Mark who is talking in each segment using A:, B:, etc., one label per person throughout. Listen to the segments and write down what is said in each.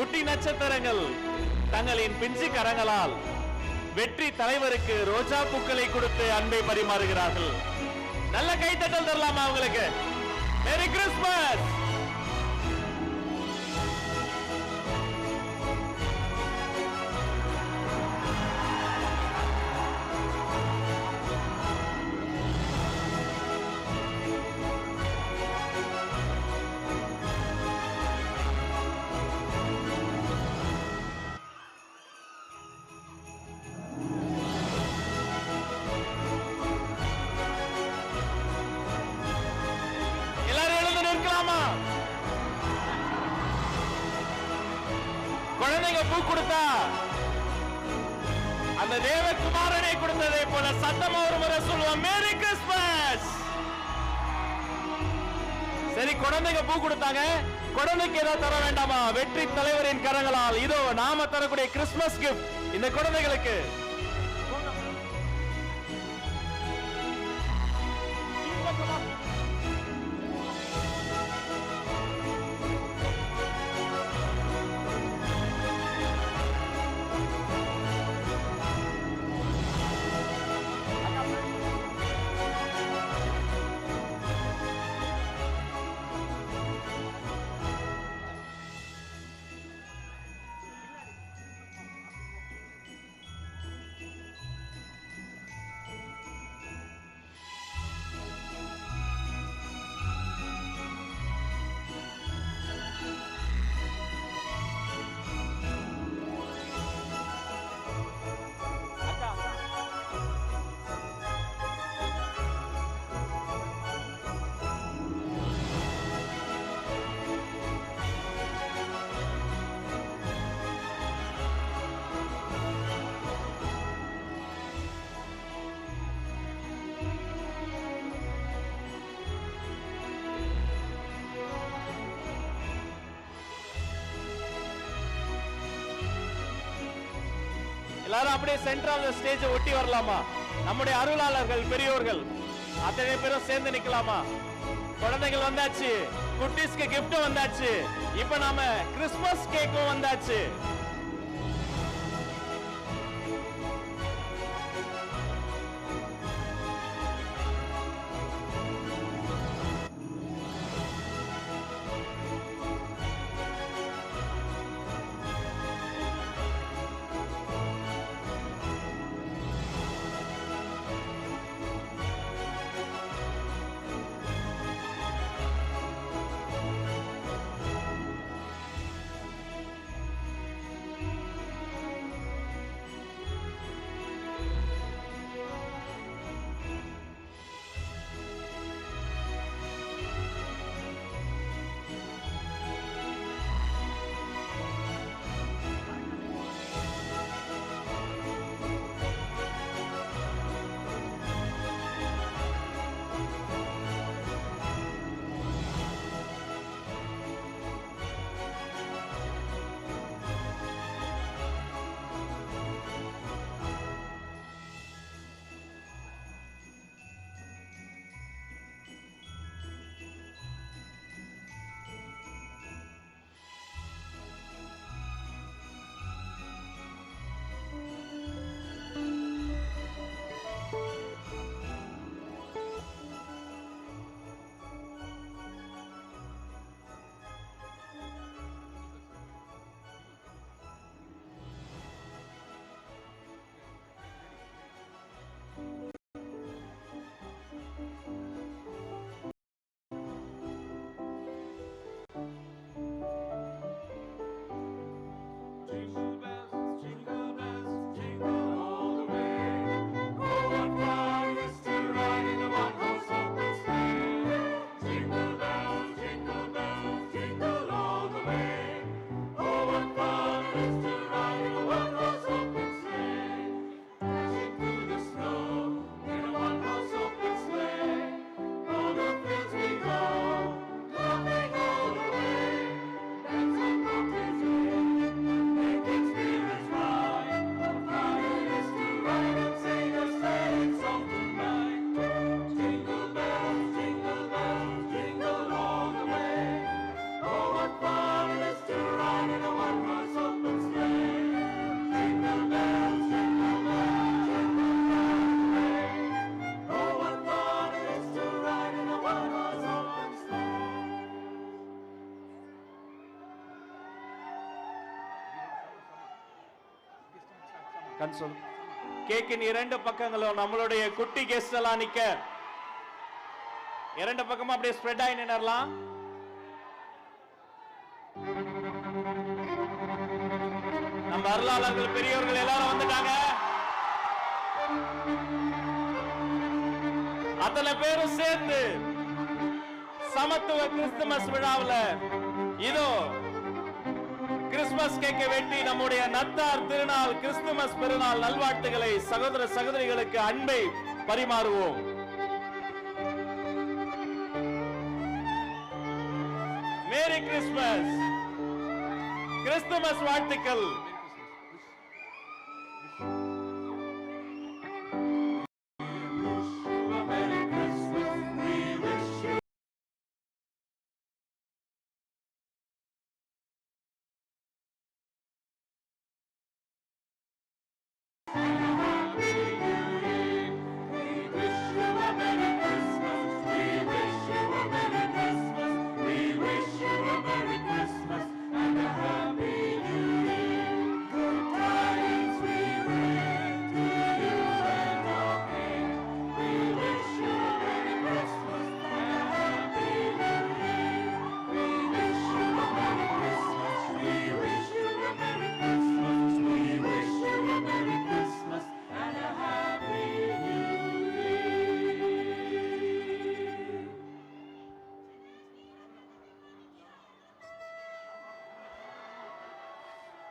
A: குட்டி நட்சத்திரங்கள் தங்களின் பிஞ்சு கரங்களால் வெற்றி தலைவருக்கு ரோஜா பூக்களை கொடுத்து அன்பை பரிமாறுகிறார்கள். நல்ல கைத்தட்டல் தரலாமா அவங்களுக்கு மேரி கிறிஸ்மஸ் பூ கொடுத்தா? அந்த தேவகுமாரனை கொடுத்ததை போல சத்தமா ஒரு முறை சொல்லுவோம் மேரி கிறிஸ்மஸ் சரி குழந்தைங்க பூ கொடுத்தாங்க. குழந்தைக்கு ஏதாவது தர வேண்டாமா? வெற்றி தலைவரின் கரங்களால் இதோ நாம தரக்கூடிய கிறிஸ்துமஸ் கிஃப்ட் இந்த குழந்தைகளுக்கு. எல்லாரும் அப்படியே சென்ட்ரல் ஸ்டேஜ் ஒட்டி வரலாமா? நம்முடைய அருளாளர்கள் பெரியோர்கள் அத்தனை பேரும் சேர்ந்து நிக்கலாமா? குழந்தைகள் வந்தாச்சு குட்டீஸ்க்கு கிஃப்ட் வந்தாச்சு இப்ப நாம கிறிஸ்துமஸ் கேக்கும் வந்தாச்சு. கன்சோல் கேக்கின் இரண்டு பக்கங்களும் நம்மளுடைய குட்டி கெஸ்ட் எல்லாம் நிக்க. இரண்டு பக்கமும் அப்படியே ஸ்ப்ரெட் ஆகி நின்னரலாம் நம்ம அருளாளர்கள் பெரியவர்கள் எல்லாரும் வந்துட்டாங்க. அத்தனை பேரும் சேர்ந்து சமத்துவ கிறிஸ்துமஸ் விழாவில் இதோ கிறிஸ்துமஸ் கேக்க வெட்டி நம்முடைய நத்தார் திருநாள் கிறிஸ்துமஸ் பெருநாள் நல்வாழ்த்துக்களை சகோதர சகோதரிகளுக்கு அன்பை பரிமாறுவோம். மேரி கிறிஸ்துமஸ் கிறிஸ்துமஸ் வாழ்த்துக்கள்.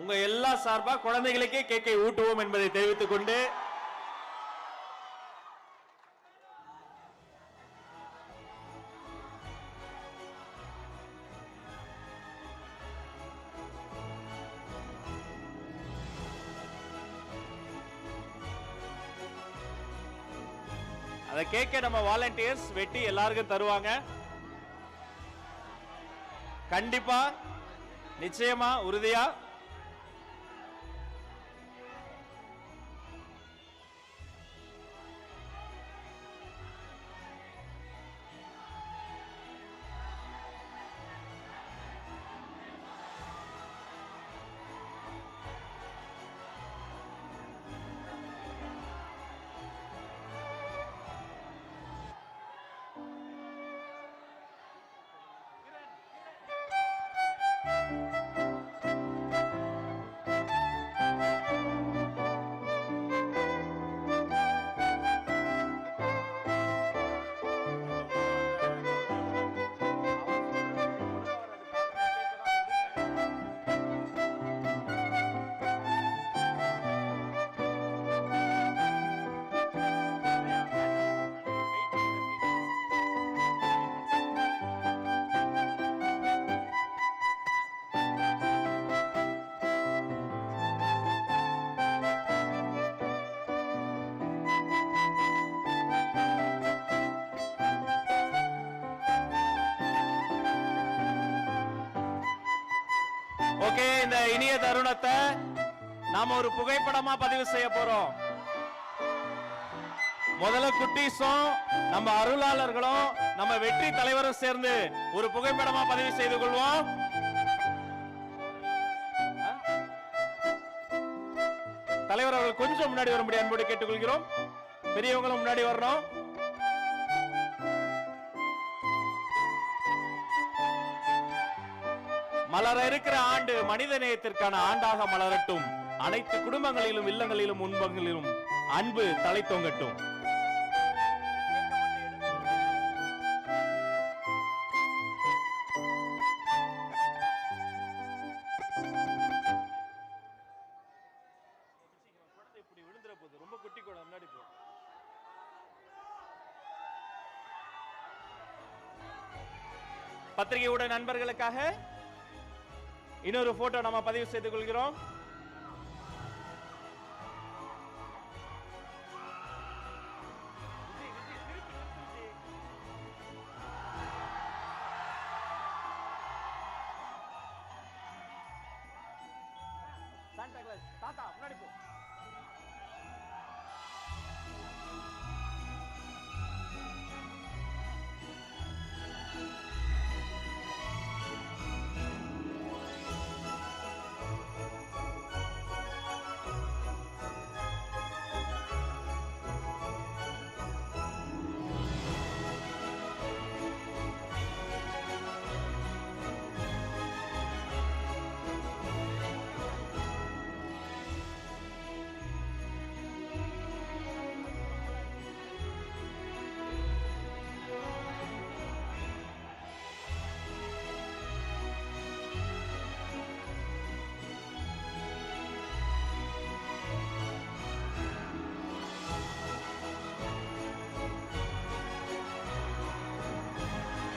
A: உங்க எல்லா சார்பா குழந்தைகளுக்கே கேக்கை ஊட்டுவோம் என்பதை தெரிவித்துக் கொண்டு அதை கேட்க நம்ம வாலண்டியர்ஸ் வெட்டி எல்லாருக்கும் தருவாங்க. கண்டிப்பா நிச்சயமா உறுதியா ஓகே இந்த இனிய தருணத்தை நாம ஒரு புகைப்படமா பதிவு செய்ய போறோம். முதல்ல குட்டீஸும் நம்ம அருளாளர்களும் நம்ம வெற்றி தலைவரும் சேர்ந்து ஒரு புகைப்படமா பதிவு செய்து கொள்வோம். தலைவர் அவர்கள் கொஞ்சம் முன்னாடி வரும்படி அன்போடு கேட்டுக்கொள்கிறோம். பெரியவங்களும் முன்னாடி வரணும். மலர இருக்கிற ஆண்டு மனித நேயத்திற்கான ஆண்டாக மலரட்டும். அனைத்து குடும்பங்களிலும் இல்லங்களிலும் உண்பங்களிலும் அன்பு தலை தொங்கட்டும். ரொம்ப குட்டி கூட முன்னாடி போ பத்திரிகையோட நண்பர்களுக்காக இன்னொரு போட்டோ நம்ம பதிவு செய்து கொள்கிறோம். சாண்டா கிளாஸ் தாத்தா முன்னாடி போ.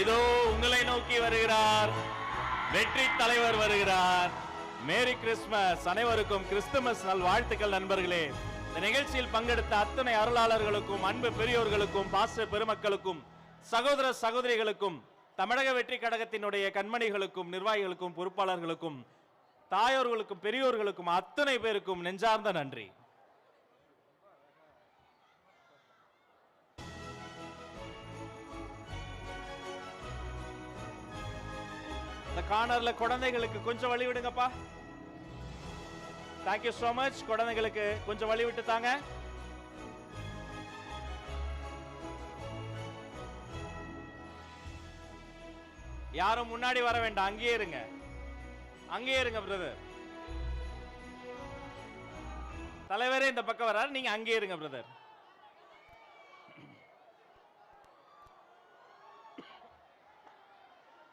A: இதோ உங்களை நோக்கி வருகிறார். வெற்றி தலைவர் வருகிறார். மேரி கிறிஸ்மஸ் அனைவருக்கும் கிறிஸ்துமஸ் நல் வாழ்த்துக்கள் நண்பர்களே. இந்த நிகழ்ச்சியில் பங்கெடுத்த அத்தனை அருளாளர்களுக்கும் அன்பு பெரியோர்களுக்கும் பாச பெருமக்களுக்கும் சகோதர சகோதரிகளுக்கும் தமிழக வெற்றி கழகத்தினுடைய கண்மணிகளுக்கும் நிர்வாகிகளுக்கும் பொறுப்பாளர்களுக்கும் தாயோர்களுக்கும் பெரியோர்களுக்கும் அத்தனை பேருக்கும் நெஞ்சார்ந்த நன்றி. கார்னர்ல குழந்தைகளுக்கு கொஞ்சம் வழி விடுங்கப்பா. தேங்க்யூ ஸோ மச் குழந்தைகளுக்கு கொஞ்சம் வழி விட்டு தாங்க. யாரும் முன்னாடி வர வேண்டாம். அங்கேயே இருங்க. அங்கேயே இருங்க பிரதர் தலைவரே இந்த பக்கம் வராரு. நீங்க அங்கேயே இருங்க பிரதர்